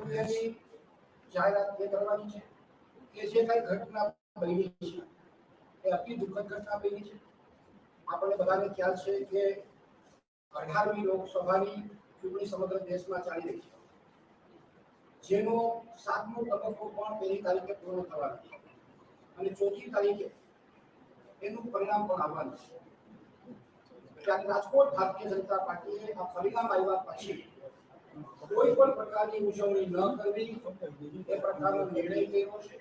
અગત્યની જાહેરાત એ કરવાની છે. કે જે કઈ ઘટના બની છે, એ અતિ દુઃખદ ઘટના બની છે. આપણને બધાને ખ્યાલ છે કે અઢારમી લોકસભાની ચૂંટણી સમગ્ર દેશમાં ચાલી રહી છે. જેનો સાતમો તબક્કો પણ પહેલી તારીખે પૂર્ણ થવાનો છે. અને ચોથી તારીખે એનું પરિણામ પણ આવવાનું છે. ત્યારે રાજકોટ ભારતીય જનતા પાર્ટીએ આ પરિણામ આવ્યા પછી કોઈ પણ પ્રકારની ઉજવણી ન કરવી એ પ્રકારનો નિર્ણય કર્યો છે.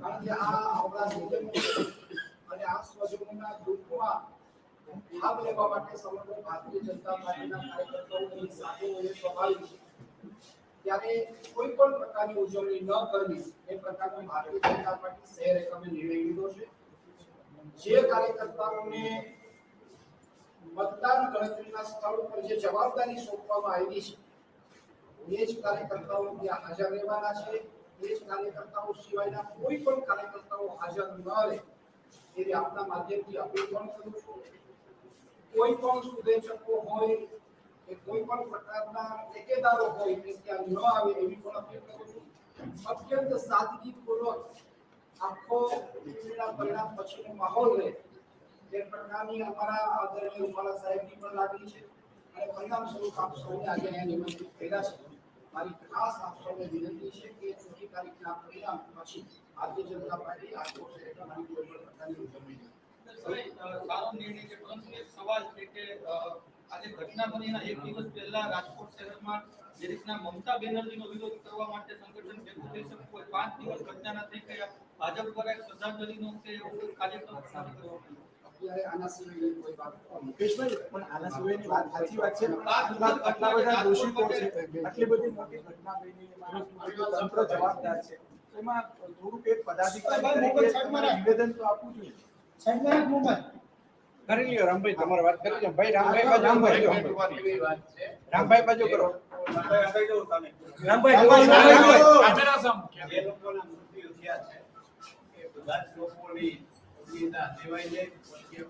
કારણ કે આ આપણા અને આ સ્વજનોના દુઃખમાં ભાગ લેવા માટે સમગ્ર ભારતીય જનતા પાર્ટીના કાર્યકર્તાઓની સાથે હોય સ્વાભાવિક છે. ત્યારે કોઈ પણ પ્રકારની ઉજવણી ન કરવી એ પ્રકારનો ભારતીય જનતા પાર્ટી શહેર એકમે નિર્ણય લીધો છે. જે કાર્યકર્તાઓને મતદાન ગણતરીના સ્થળ ઉપર જે જવાબદારી સોંપવામાં આવી છે એ કાર્યકર્તાઓ ત્યાં હાજર રહેવાના છે. એ કાર્યકર્તાઓ સિવાયના કોઈ પણ કાર્યકર્તાઓ હાજર ન રહે એવી આપના માધ્યમથી અપીલ પણ કરું છું. કોઈ પણ શુભેચ્છકો હોય કે કોઈ પણ પ્રકારના ટેકેદારો હોય કે ત્યાં ન આવે એવી પણ અપીલ કરું છું. અત્યંત સાદગીપૂર્વક આખો ચૂંટણીના પરિણામ પછીનો માહોલ રહે તે પ્રકારની અમારા આદરણીય રૂપાલા સાહેબની પણ લાગણી છે. અને પરિણામ સ્વરૂપ આપ સૌને આજે અહીંયા નિમંત્રિત કર્યા છે. મારી ખાસ આપ સૌને વિનંતી છે કે ચોથી તારીખના પરિણામ પછી ભારતીય જનતા પાર્ટી આ શહેરમાં તમારી કોઈ પણ પ્રકારની ઉજવણી. સારો નિર્ણય છે આજે ઘટના બનીના એક દિવસ પહેલા રાજકોટ શહેરમાં જે રીતના મમતા બેનર્જીનો વિરોધ કરવા માટે સંગઠન ભેગું પાંચ દિવસ ગયા, ભાજપ દ્વારા એક શ્રદ્ધાંજલિનો કે એવો કાર્યક્રમ. અત્યારે આના સિવાય કોઈ વાત મુકેશભાઈ પણ આના સિવાયની વાત સાચી વાત છે? આટલા બધા દોષિતો છે આટલી બધી મોટી ઘટના બની તંત્ર જવાબદાર છે. એમાં થોડુંક એક પદાધિકારી નિવેદન તો આપવું જોઈએ. કરી લ્યો રામભાઈ તમારે વાત કરી લો ભાઈ રામભાઈ રામભાઈ રામભાઈ બાજુ કરો. જે લોકોના મૃત્યુ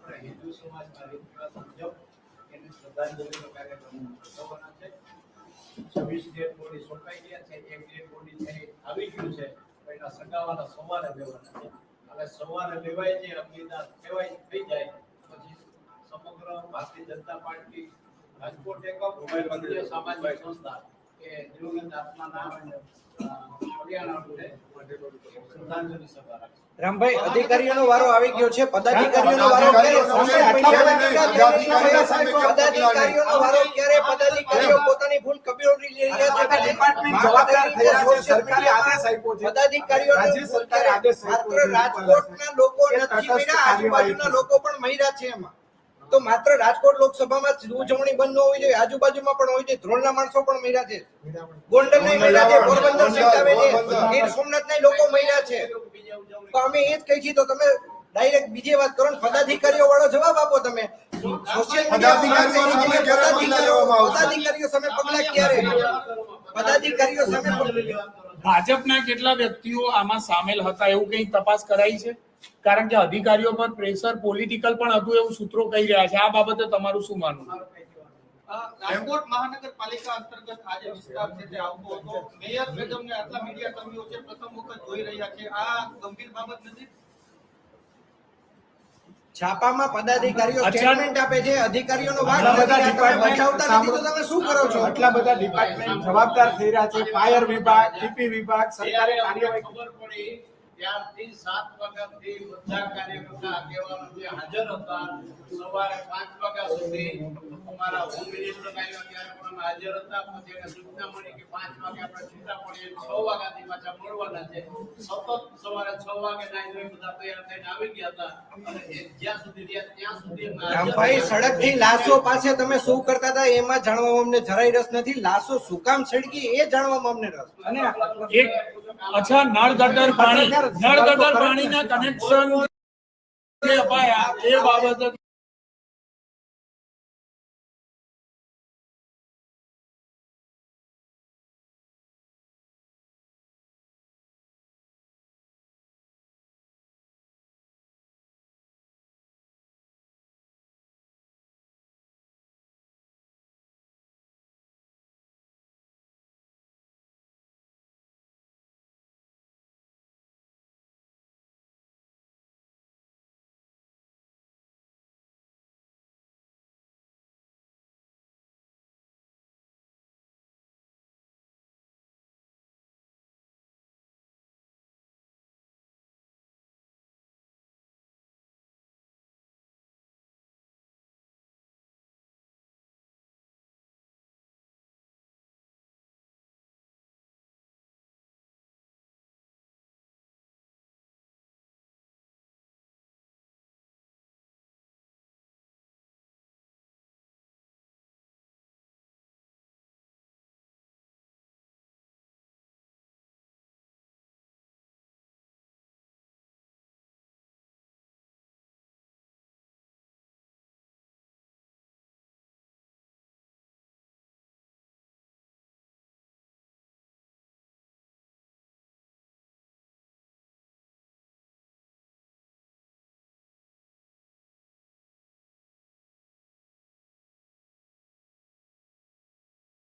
છે. પછી આપણે એક લેવાય છે અગ્નિદાહ કહેવાય, થઈ જાય, પછી સમગ્ર ભારતીય જનતા પાર્ટી રાજકોટ ભારતીય સામાજિક સંસ્થા કે દિવંગત આત્માના રામભાઈ અધિકારીઓનો વારો આવી ગયો છે પદાધિકારીઓનો વારો પદાધિકારીઓનો વારો ક્યારે પદાધિકારીઓ પોતાની ભૂલ કબીરોની લઈ રહ્યા છે? ડિપાર્ટમેન્ટ જવાબદાર થયા છે સરકારે આદેશ આપ્યો છે. પદાધિકારીઓ રાજ્ય સરકારે આદેશ આપ્યો છે. રાજકોટના લોકો નથી આજુબાજુના લોકો પણ મહિરા છે એમાં. તો માત્ર રાજકોટ લોકસભામાં જ ઉજવણી બંધ ન હોવી જોઈએ. આજુબાજુમાં પણ હોવી જોઈએ ધ્રોલના માણસો પણ મહિલા છે. ગોંડલ નહીં મહિલા છે. પોરબંદર સહિત છે. ગીર સોમનાથના લોકો મહિલા છે. તો અમે એ જ કહી છીએ તો તમે ડાયરેક્ટ બીજી વાત કરો ને પદાધિકારીઓ વાળો જવાબ આપો તમે. સોશિયલ મીડિયા પદાધિકારીઓ સામે પગલા ક્યારે? પદાધિકારીઓ સામે ભાજપના કેટલા વ્યક્તિઓ આમાં સામેલ હતા એવું કઈ તપાસ કરાઈ છે? કારણ કે અધિકારીઓ પર પ્રેશર પોલિટિકલ પણ હતું એવું સૂત્રો કહી રહ્યા છે. આ બાબતે તમારું શું માનવું રાજકોટ મહાનગરપાલિકા અંતર્ગત આ જે વિસ્તાર છે જે આવતો હતો. મેયર મેડમને આટલા મીડિયા કર્મીઓ છે, પ્રથમ વખત જોઈ રહ્યા છે. આ ગંભીર બાબત નથી. છાપામાં પદાધિકારીઓ સ્ટેટમેન્ટ આપે છે અધિકારીઓનો ભાગ બધા ડિપાર્ટમેન્ટ નથી તો તમે શું કરો છો? આટલા બધા ડિપાર્ટમેન્ટ જવાબદાર થઈ રહ્યા છે. ફાયર વિભાગ ટીપી વિભાગ સરકારે કાર્યવાહી ખબર પડી ત્યારથી સાત વાગ્યાથી બધા કાર્યકર્તા આગેવાનો જે હાજર હતા સવારે પાંચ વાગ્યા સુધી અમારા હોમ મિનિસ્ટર આવ્યા ત્યારે પણ અમે હાજર હતા. પછી એને સૂચના મળી કે પાંચ વાગે આપણે છૂટા પડીએ છ વાગ્યાથી પાછા મળવાના છે. સતત સવારે છ વાગે નાઈ ધોઈ બધા તૈયાર થઈને આવી ગયા હતા. અને જ્યાં સુધી રહ્યા ત્યાં સુધી રામભાઈ હતા. લાશો પાસે તમે શું કરતા હતા? એમાં જાણવામાં અમને જરાય રસ નથી. લાશો શું કામ સળગી એ જાણવામાં અમને રસ. અને એક અચ્છા નળ ગટર પાણી નળ ગટર પાણીના કનેક્શન જે અપાયા એ બાબતે